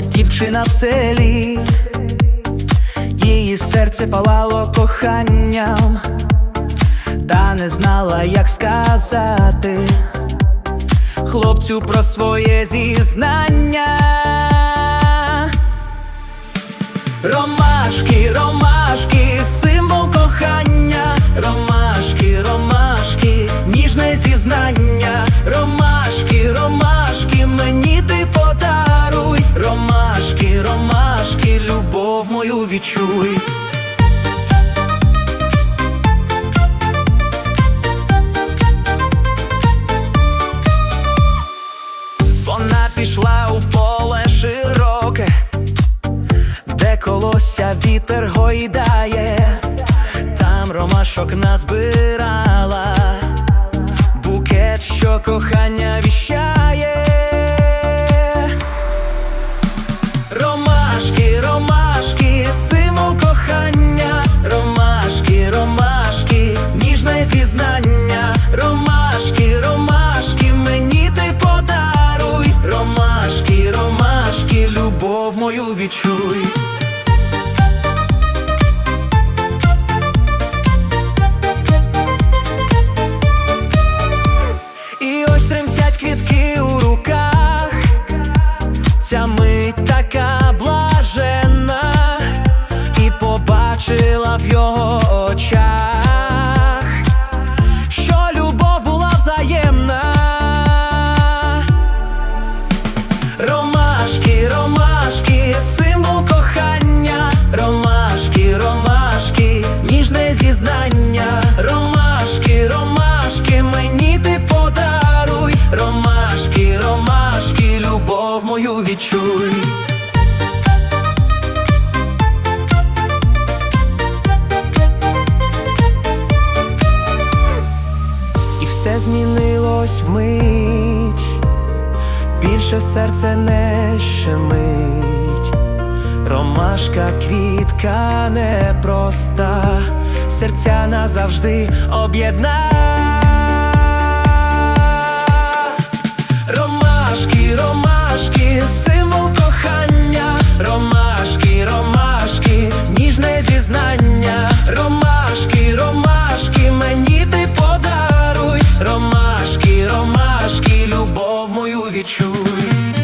дівчина в селі, її серце палало коханням, та не знала, як сказати хлопцю про своє зізнання. Ромашки, ромашки, символ кохання, ромашки, відчуй. Вона пішла у поле широке, де колося вітер гойдає, там ромашок назбирала, букет, що кохання віщає. Любов мою відчуй. Мою відчуй. І все змінилось вмить, більше серце не щемить, ромашка, квітка непроста, серця назавжди об'єдна. ромашки, ромашки, ніжне зізнання, ромашки, ромашки, мені ти подаруй, ромашки, ромашки, любов мою відчуй.